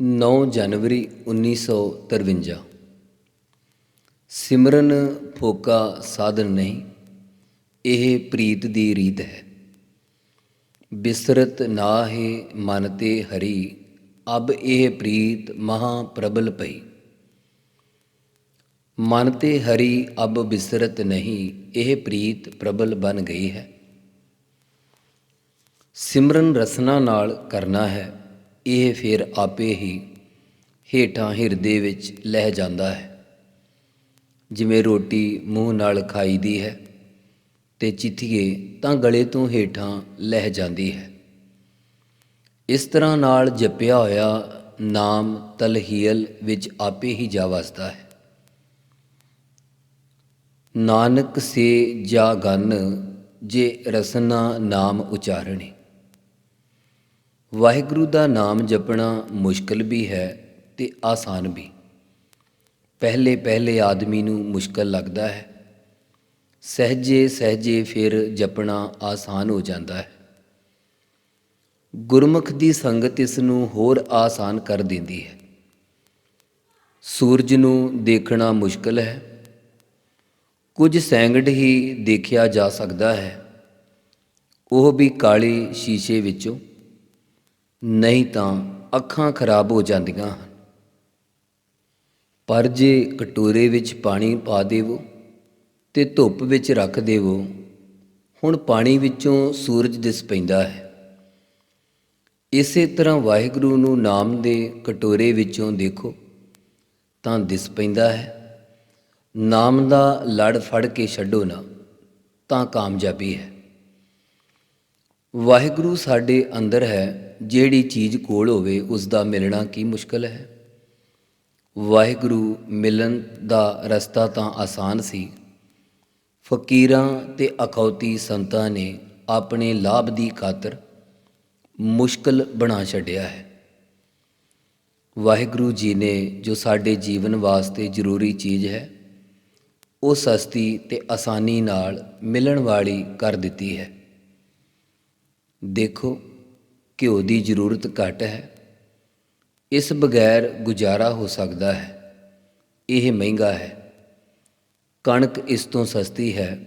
9 ਜਨਵਰੀ 1953 ਸਿਮਰਨ ਫੋਕਾ ਸਾਧਨ ਨਹੀਂ, ਇਹ ਪ੍ਰੀਤ ਦੀ ਰੀਤ ਹੈ। ਬਿਸਰਤ ਨਾ ਨਾਹੇ ਮਨ ਤੇ ਹਰੀ, ਅਬ ਇਹ ਪ੍ਰੀਤ ਮਹਾ ਪ੍ਰਬਲ ਪਈ। ਮਨ ਤੇ ਹਰੀ, ਅਬ ਬਿਸਰਤ ਨਹੀਂ, ਇਹ ਪ੍ਰੀਤ ਪ੍ਰਬਲ ਬਨ ਗਈ ਹੈ। ਸਿਮਰਨ ਰਸਨਾ ਨਾਲ ਕਰਨਾ ਹੈ। ਇਹ ਫਿਰ ਆਪੇ ਹੀ ਹੇਠਾਂ ਹਿਰਦੇ ਵਿੱਚ ਲਹਿ ਜਾਂਦਾ ਹੈ। ਜਿਵੇਂ ਰੋਟੀ ਮੂੰਹ ਨਾਲ ਖਾਈਦੀ ਹੈ ਤੇ ਚਿੱਥੀਏ ਤਾਂ ਗਲੇ ਤੋਂ ਹੇਠਾਂ ਲਹਿ ਜਾਂਦੀ ਹੈ। ਇਸ ਤਰ੍ਹਾਂ ਨਾਲ ਜਪਿਆ ਹੋਇਆ ਨਾਮ ਤਲਹੀਲ ਵਿੱਚ ਆਪੇ ਹੀ ਜਾ ਵਸਦਾ ਹੈ। ਨਾਨਕ ਸੇ ਜਾ ਗਨ ਜੇ ਰਸਨਾ ਨਾਮ ਉਚਾਰਣੀ ਵਾਹਿਗੁਰੂ ਦਾ ਨਾਮ ਜਪਣਾ ਮੁਸ਼ਕਲ ਵੀ ਹੈ ਤੇ ਆਸਾਨ ਵੀ। ਪਹਿਲੇ ਪਹਿਲੇ ਆਦਮੀ ਨੂੰ ਮੁਸ਼ਕਲ ਲੱਗਦਾ ਹੈ। ਸਹਜੇ ਸਹਜੇ ਫਿਰ ਜਪਣਾ ਆਸਾਨ ਹੋ ਜਾਂਦਾ ਹੈ। ਗੁਰਮੁਖ ਦੀ ਸੰਗਤ ਇਸ ਨੂੰ ਹੋਰ ਆਸਾਨ ਕਰ ਦਿੰਦੀ ਹੈ। ਸੂਰਜ ਨੂੰ ਦੇਖਣਾ ਮੁਸ਼ਕਲ ਹੈ। ਕੁਝ ਸੈਂਗੜ ਹੀ ਦੇਖਿਆ ਜਾ ਸਕਦਾ ਹੈ। ਉਹ ਵੀ ਕਾਲੇ ਸ਼ੀਸ਼ੇ ਵਿੱਚੋਂ। ਨਹੀਂ ਤਾਂ ਅੱਖਾਂ ਖਰਾਬ ਹੋ ਜਾਂਦੀਆਂ ਹਨ। ਪਰ ਜੇ ਕਟੋਰੇ ਵਿੱਚ ਪਾਣੀ ਪਾ ਦੇਵੋ ਤੇ ਧੁੱਪ ਵਿੱਚ ਰੱਖ ਦੇਵੋ, ਹੁਣ ਪਾਣੀ ਵਿੱਚੋਂ ਸੂਰਜ ਦਿਸ ਪੈਂਦਾ ਹੈ। ਇਸੇ ਤਰ੍ਹਾਂ ਵਾਹਿਗੁਰੂ ਨੂੰ ਨਾਮ ਦੇ ਕਟੋਰੇ ਵਿੱਚੋਂ ਦੇਖੋ, ਤਾਂ ਦਿਸ ਪੈਂਦਾ ਹੈ, ਨਾਮ ਦਾ ਲੜ ਫੜ ਕੇ ਛੱਡੋ ਨਾ, ਤਾਂ ਕਾਮਯਾਬੀ ਹੈ। ਵਾਹਿਗੁਰੂ ਸਾਡੇ ਅੰਦਰ ਹੈ ਜਿਹੜੀ ਚੀਜ਼ ਕੋਲ ਹੋਵੇ ਉਸ ਦਾ ਮਿਲਣਾ ਕੀ ਮੁਸ਼ਕਲ ਹੈ? ਵਾਹਿਗੁਰੂ ਮਿਲਣ ਦਾ ਰਸਤਾ ਤਾਂ ਆਸਾਨ ਸੀ। ਫਕੀਰਾਂ ਤੇ ਅਖੌਤੀ ਸੰਤਾਂ ਨੇ ਆਪਣੇ ਲਾਭ ਦੀ ਖਾਤਰ ਮੁਸ਼ਕਲ ਬਣਾ ਛੱਡਿਆ ਹੈ। ਵਾਹਿਗੁਰੂ ਜੀ ਨੇ ਜੋ ਸਾਡੇ ਜੀਵਨ ਵਾਸਤੇ ਜ਼ਰੂਰੀ ਚੀਜ਼ ਹੈ, ਉਹ ਸਸਤੀ ਤੇ ਆਸਾਨੀ ਨਾਲ ਮਿਲਣ ਵਾਲੀ ਕਰ ਦਿੱਤੀ ਹੈ। ਦੇਖੋ ਘਿਓ ਦੀ ਜ਼ਰੂਰਤ ਘੱਟ ਹੈ। ਇਸ ਬਗੈਰ ਗੁਜ਼ਾਰਾ ਹੋ ਸਕਦਾ ਹੈ। ਇਹ ਮਹਿੰਗਾ ਹੈ। ਕਣਕ ਇਸ ਤੋਂ ਸਸਤੀ ਹੈ।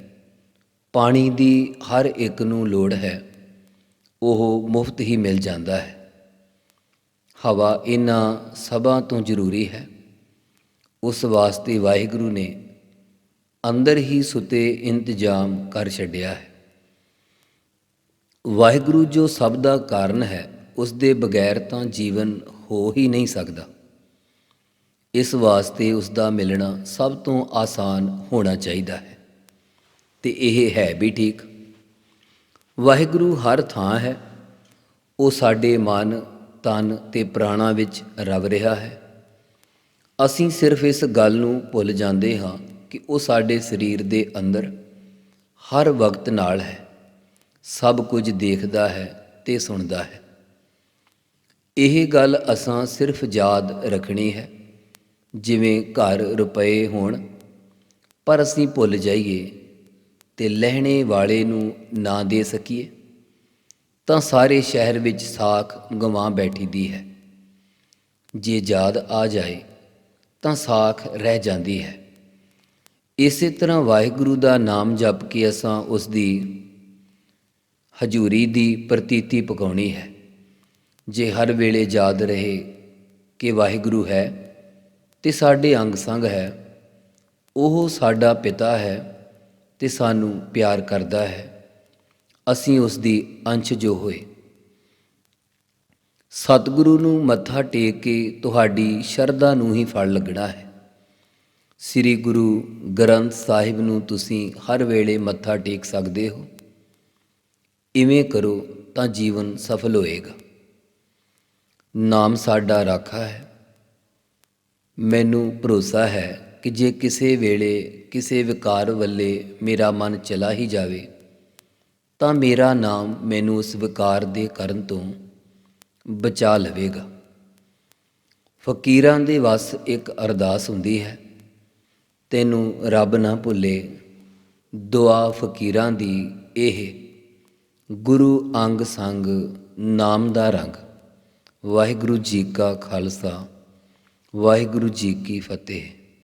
ਪਾਣੀ ਦੀ ਹਰ ਇੱਕ ਨੂੰ ਲੋੜ ਹੈ। ਉਹ ਮੁਫਤ ਹੀ ਮਿਲ ਜਾਂਦਾ ਹੈ। ਹਵਾ ਇਹਨਾਂ ਸਭਾਂ ਤੋਂ ਜ਼ਰੂਰੀ ਹੈ। ਉਸ ਵਾਸਤੇ ਵਾਹਿਗੁਰੂ ਨੇ ਅੰਦਰ ਹੀ ਸੁਤੇ ਇੰਤਜ਼ਾਮ ਕਰ ਛੱਡਿਆ ਹੈ। ਵਾਹਿਗੁਰੂ ਜੋ ਸਭ ਦਾ ਕਾਰਨ ਹੈ, ਉਸ ਦੇ ਬਗੈਰ ਤਾਂ ਜੀਵਨ ਹੋ ਹੀ ਨਹੀਂ ਸਕਦਾ। ਇਸ ਵਾਸਤੇ ਉਸ ਦਾ ਮਿਲਣਾ ਸਭ ਤੋਂ ਆਸਾਨ ਹੋਣਾ ਚਾਹੀਦਾ ਹੈ। ਤੇ ਇਹ ਹੈ ਵੀ ਠੀਕ। ਵਾਹਿਗੁਰੂ ਹਰ ਥਾਂ ਹੈ। ਉਹ ਸਾਡੇ ਮਨ, ਤਨ ਤੇ ਪ੍ਰਾਣਾ ਵਿੱਚ ਰਵ ਰਿਹਾ ਹੈ। ਅਸੀਂ ਸਿਰਫ ਇਸ ਗੱਲ ਨੂੰ ਭੁੱਲ ਜਾਂਦੇ ਹਾਂ ਕਿ ਉਹ ਸਾਡੇ ਸਰੀਰ ਦੇ ਅੰਦਰ ਹਰ ਵਕਤ ਨਾਲ ਹੈ। ਸਭ ਕੁਝ ਦੇਖਦਾ ਹੈ ਤੇ ਸੁਣਦਾ ਹੈ। ਇਹ ਗੱਲ ਅਸਾਂ ਸਿਰਫ ਯਾਦ ਰੱਖਣੀ ਹੈ। ਜਿਵੇਂ ਘਰ ਰੁਪਏ ਹੋਣ, ਪਰ ਅਸੀਂ ਭੁੱਲ ਜਾਈਏ ਤੇ ਲਹਿਣੇ ਵਾਲੇ ਨੂੰ ਨਾ ਦੇ ਸਕੀਏ, ਤਾਂ ਸਾਰੇ ਸ਼ਹਿਰ ਵਿੱਚ ਸਾਖ ਗਵਾਂ ਬੈਠੀ ਦੀ ਹੈ। ਜੇ ਯਾਦ ਆ ਜਾਏ, ਤਾਂ ਸਾਖ ਰਹਿ ਜਾਂਦੀ ਹੈ। ਇਸੇ ਤਰ੍ਹਾਂ ਵਾਹਿਗੁਰੂ ਦਾ ਨਾਮ ਜਪ ਕੇ ਅਸਾਂ ਉਸ ਦੀ ਹਜੂਰੀ ਦੀ ਪ੍ਰਤੀਤੀ ਪਕਾਉਣੀ ਹੈ। ਜੇ ਹਰ ਵੇਲੇ ਯਾਦ ਰਹੇ ਕਿ ਵਾਹਿਗੁਰੂ ਹੈ ਤੇ ਸਾਡੇ ਅੰਗ ਸੰਗ ਹੈ, ਉਹ ਸਾਡਾ ਪਿਤਾ ਹੈ ਤੇ ਸਾਨੂੰ ਪਿਆਰ ਕਰਦਾ ਹੈ। ਅਸੀਂ ਉਸ ਦੀ ਅੰਸ਼ ਜੋ ਹੋਏ। ਸਤਿਗੁਰੂ ਨੂੰ ਮੱਥਾ ਟੇਕ ਕੇ ਤੁਹਾਡੀ ਸ਼ਰਧਾ ਨੂੰ ਹੀ ਫਲ ਲੱਗਣਾ ਹੈ। ਸ੍ਰੀ ਗੁਰੂ ਗ੍ਰੰਥ ਸਾਹਿਬ ਨੂੰ ਤੁਸੀਂ ਹਰ ਵੇਲੇ ਮੱਥਾ ਟੇਕ ਸਕਦੇ ਹੋ। ਇਵੇਂ ਕਰੋ ਤਾਂ ਜੀਵਨ ਸਫਲ ਹੋਏਗਾ। ਨਾਮ ਸਾਡਾ ਰਾਖਾ ਹੈ। ਮੈਨੂੰ ਭਰੋਸਾ ਹੈ ਕਿ ਜੇ ਕਿਸੇ ਵੇਲੇ ਕਿਸੇ ਵਿਕਾਰ ਵੱਲੇ ਮੇਰਾ ਮਨ ਚਲਾ ਹੀ ਜਾਵੇ, ਤਾਂ ਮੇਰਾ ਨਾਮ ਮੈਨੂੰ ਉਸ ਵਿਕਾਰ ਦੇ ਕਰਨ ਤੋਂ ਬਚਾ ਲਵੇਗਾ। ਫਕੀਰਾਂ ਦੇ ਵਸ ਇੱਕ ਅਰਦਾਸ ਹੁੰਦੀ ਹੈ, ਤੈਨੂੰ ਰੱਬ ਨਾ ਭੁੱਲੇ, ਦੁਆ ਫਕੀਰਾਂ ਦੀ ਇਹ ਗੁਰੂ ਅੰਗ ਸੰਗ ਨਾਮ ਦਾ ਰੰਗ। ਵਾਹਿਗੁਰੂ ਜੀ ਕਾ ਖਾਲਸਾ ਵਾਹਿਗੁਰੂ ਜੀ ਕੀ ਫਤਿਹ।